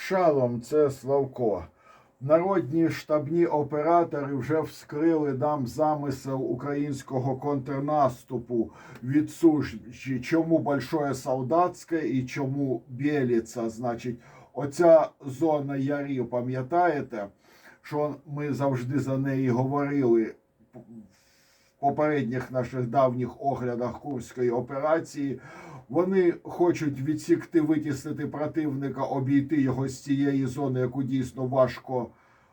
Шалом, це Славко. Народні штабні оператори вже вскрили нам замисел українського контрнаступу від Сужі. Чому Большое Солдатське і чому Біліца? Значить, оця зона ярів, пам'ятаєте, що ми завжди за неї говорили в попередніх наших давніх оглядах Курської операції. Вони хочуть відсікти, витіснити противника, обійти його з цієї зони, яку дійсно важко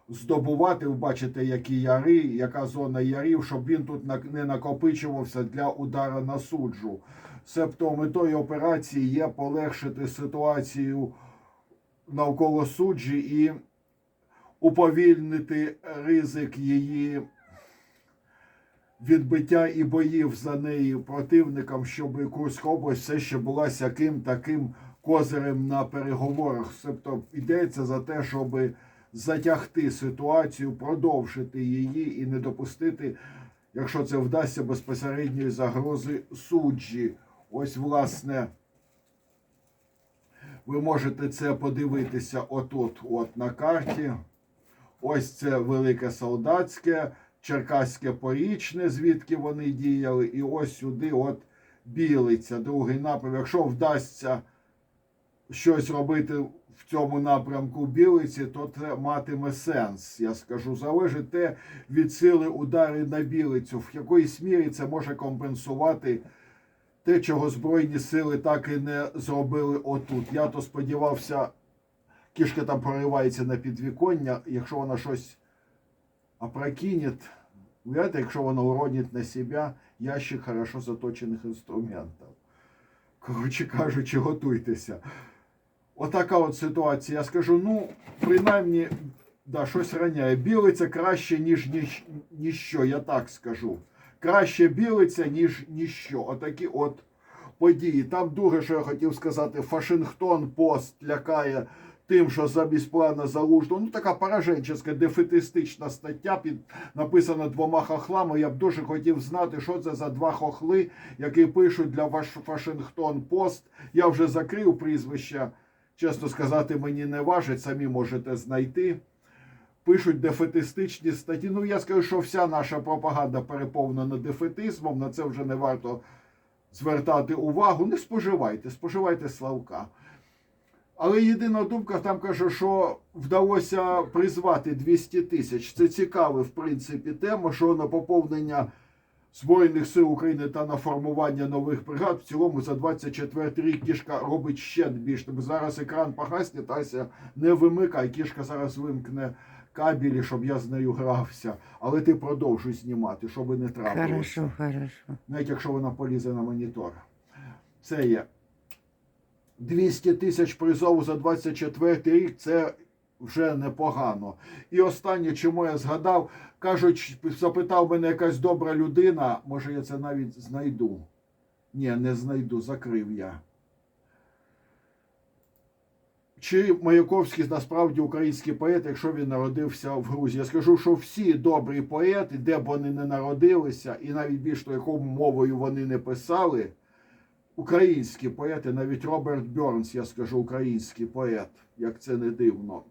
здобувати. Ви бачите, які яри, яка зона ярів, щоб він тут не накопичувався для удара на суджу. Себто метою операції є полегшити ситуацію навколо суджі і уповільнити ризик її відбиття і боїв за неї противникам, щоб Курська область все ще була сяким таким козирем на переговорах. Тобто йдеться за те, щоб затягти ситуацію, продовжити її і не допустити, якщо це вдасться, безпосередньої загрози суджі. Ось, власне, ви можете це подивитися отут, от на карті. Ось це Велике Солдатське, Черкаське Порічне, звідки вони діяли, і ось сюди, от Білиця, другий напрям. Якщо вдасться щось робити в цьому напрямку Білиці, то це матиме сенс. Я скажу, залежить те від сили удари на Білицю. В якоїсь мірі це може компенсувати те, чого Збройні сили так і не зробили отут. Я то сподівався, кішка там проривається на підвіконня, якщо вона щось опрокинет, Уявляєте, якщо вона уронить на себе ящик хорошо заточених інструментів. Коротше кажучи, готуйтеся. Отака от ситуація. Я скажу, ну, принаймні, да, щось раняє. Білиться краще, ніж ніщо, я так скажу. Краще білиться, ніж ніщо. Отакі от події. Там друге, що я хотів сказати, Вашингтон Пост лякає тим, що замість плана залужного, ну така пораженческа, дефетистична стаття, під, написана двома хохлами. Я б дуже хотів знати, що це за два хохли, які пишуть для ваш Вашингтон Пост. Я вже закрив прізвища. Чесно сказати, мені не важить, самі можете знайти. Пишуть дефетистичні статті. Ну, я скажу, що вся наша пропаганда переповнена дефетизмом, на це вже не варто звертати увагу. Не споживайте, споживайте Славка. Але єдина думка там каже, що вдалося призвати 200 тисяч. Це цікаве, в принципі, тема, що на поповнення Збройних сил України та на формування нових бригад в цілому за 24 рік кішка робить ще більше. Зараз екран погасне, Тася не вимикай. Кішка зараз вимкне кабелі, щоб я з нею грався. Але ти продовжуй знімати, щоб не трапилося. Хорошо, хорошо. Навіть якщо вона полізе на монітор. Це є 200 тисяч призову за 24 рік. Це вже непогано. І останнє, чому я згадав, кажуть, запитав мене якась добра людина, може я це навіть знайду. Ні, не знайду, закрив я. Чи Маяковський насправді український поет, якщо він народився в Грузії? Я скажу, що всі добрі поети, де б вони не народилися, і навіть більш якою мовою вони не писали, українські поети, навіть Роберт Бьорнс, я скажу, український поет, як це не дивно.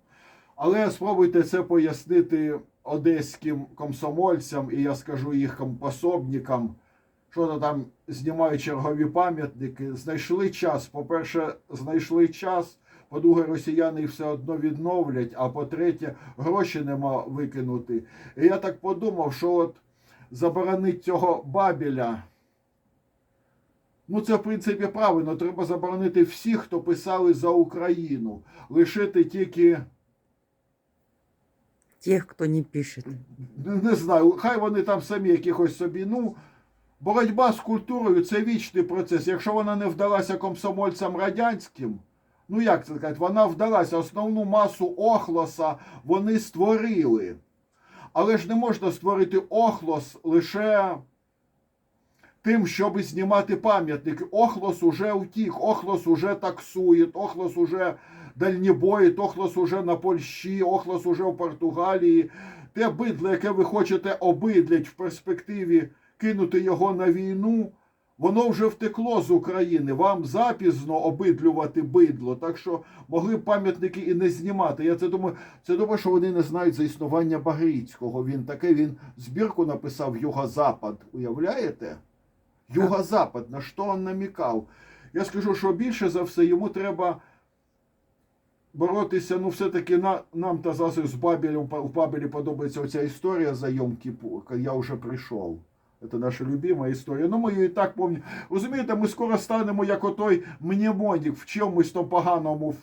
Але спробуйте це пояснити одеським комсомольцям, і я скажу їх пособникам, що то там знімають чергові пам'ятники. Знайшли час. По-перше, знайшли час. По-друге, росіяни їх все одно відновлять, а по-третє, гроші нема викинути. І я так подумав, що от заборонить цього бабіля. Ну, це в принципі правильно. Треба заборонити всіх, хто писали за Україну. Лишити тільки. Тех, кто не пишет. не, не знаю, хай вони там самі якихось собі. Ну, боротьба з культурою це вічний процес. Якщо вона не вдалася комсомольцям радянським, ну як це сказати, вона вдалася. Основну масу охлоса вони створили. Але ж не можна створити охлос лише тим, щоб знімати пам'ятники. Охлос уже утік, охлос уже таксує, охлос уже дальнібоїть, охлос уже на Польщі, охлос уже в Португалії. Те бидло, яке ви хочете обидлять в перспективі кинути його на війну, Воно вже втекло з України. Вам запізно обидлювати бидло. Так що могли б пам'ятники і не знімати. Я це думаю, це думаю, що вони не знають за існування Багрицького. Він таке, він збірку написав Юго-Запад. Уявляєте? Юго-Запад, на що він намікав? Я скажу, що більше за все йому треба боротися. Ну, все-таки на, нам та зараз з Бабелем в Бабелі подобається оця історія за Йом Кіпур, я вже прийшов. Це наша любима історія. Ну, ми її і так пам'ятаємо. Розумієте, ми скоро станемо як отой мнемонік в чомусь там поганому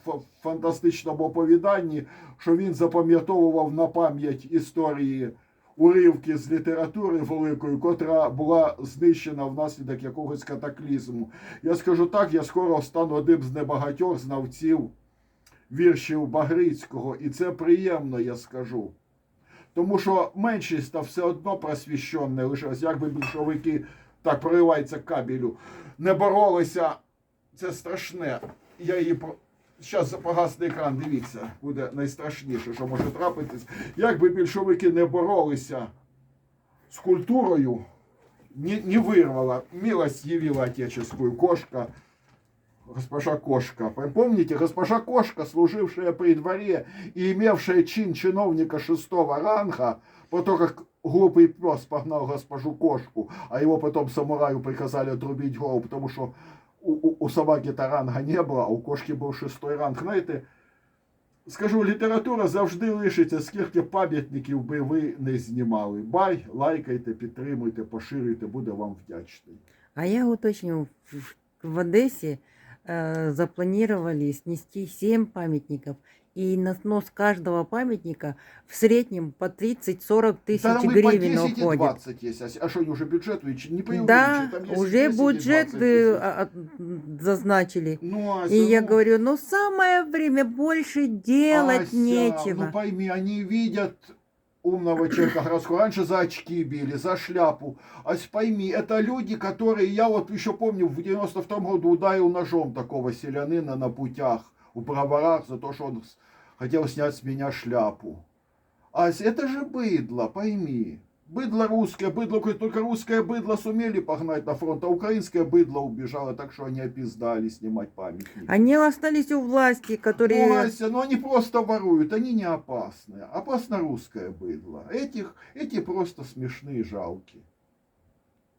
фантастичному оповіданні, що він запам'ятовував на пам'ять історії уривки з літератури великої, котра була знищена внаслідок якогось катаклізму. Я скажу так, я скоро стану одним з небагатьох знавців віршів Багрицького, і це приємно, я скажу. Тому що меншість та все одно просвіщенне лишилась, якби більшовики так проривається кабелю, не боролися. Це страшне. Я її. Зараз погасний екран, дивіться, буде найстрашніше, що може трапитись. Якби більшовики не боролися з культурою, не, не вырвала, милость явила отеческую кошка, госпожа Кошка. Помните, госпожа Кошка, служившая при дворе и имевшая чин чиновника шестого ранга, по то, как глупый пес погнал госпожу Кошку, а его потом самураю приказали отрубить голову, потому что у, у, у собаки-то ранга не було, а у кошки був шестой ранг. Знаєте, скажу, література завжди лишиться, скільки пам'ятників би ви не знімали. Бай, лайкайте, підтримуйте, поширюйте, буде вам вдячний. А я уточню, в- э, запланировали снести 7 памятников. И на снос каждого памятника в среднем по 30-40 тысяч Та там і по гривен 10 і уходит. 20 є. А що, уже бюджет увеличили? Не появилось, Да, там є уже 10 і бюджет 20 э, тисяч. а- а, зазначили. Ну, Ася, И я ну, говорю, ну самое время больше делать Ася, нечего. Ну пойми, они видят умного человека городского. Раньше за очки били, за шляпу. А с- пойми, это люди, которые, я вот еще помню, в 92 году ударил ножом такого селянина на путях, у броварах, за то, что он с- хотел снять с меня шляпу. Ась, это же быдло, пойми. Быдло русское, быдло, только русское быдло сумели погнать на фронт, а украинское быдло убежало, так что они опиздали снимать памятники. Они остались у власти, которые... Ну, Ася, ну они просто воруют, они не опасные. Опасно русское быдло. Этих, эти просто смешные, жалкие.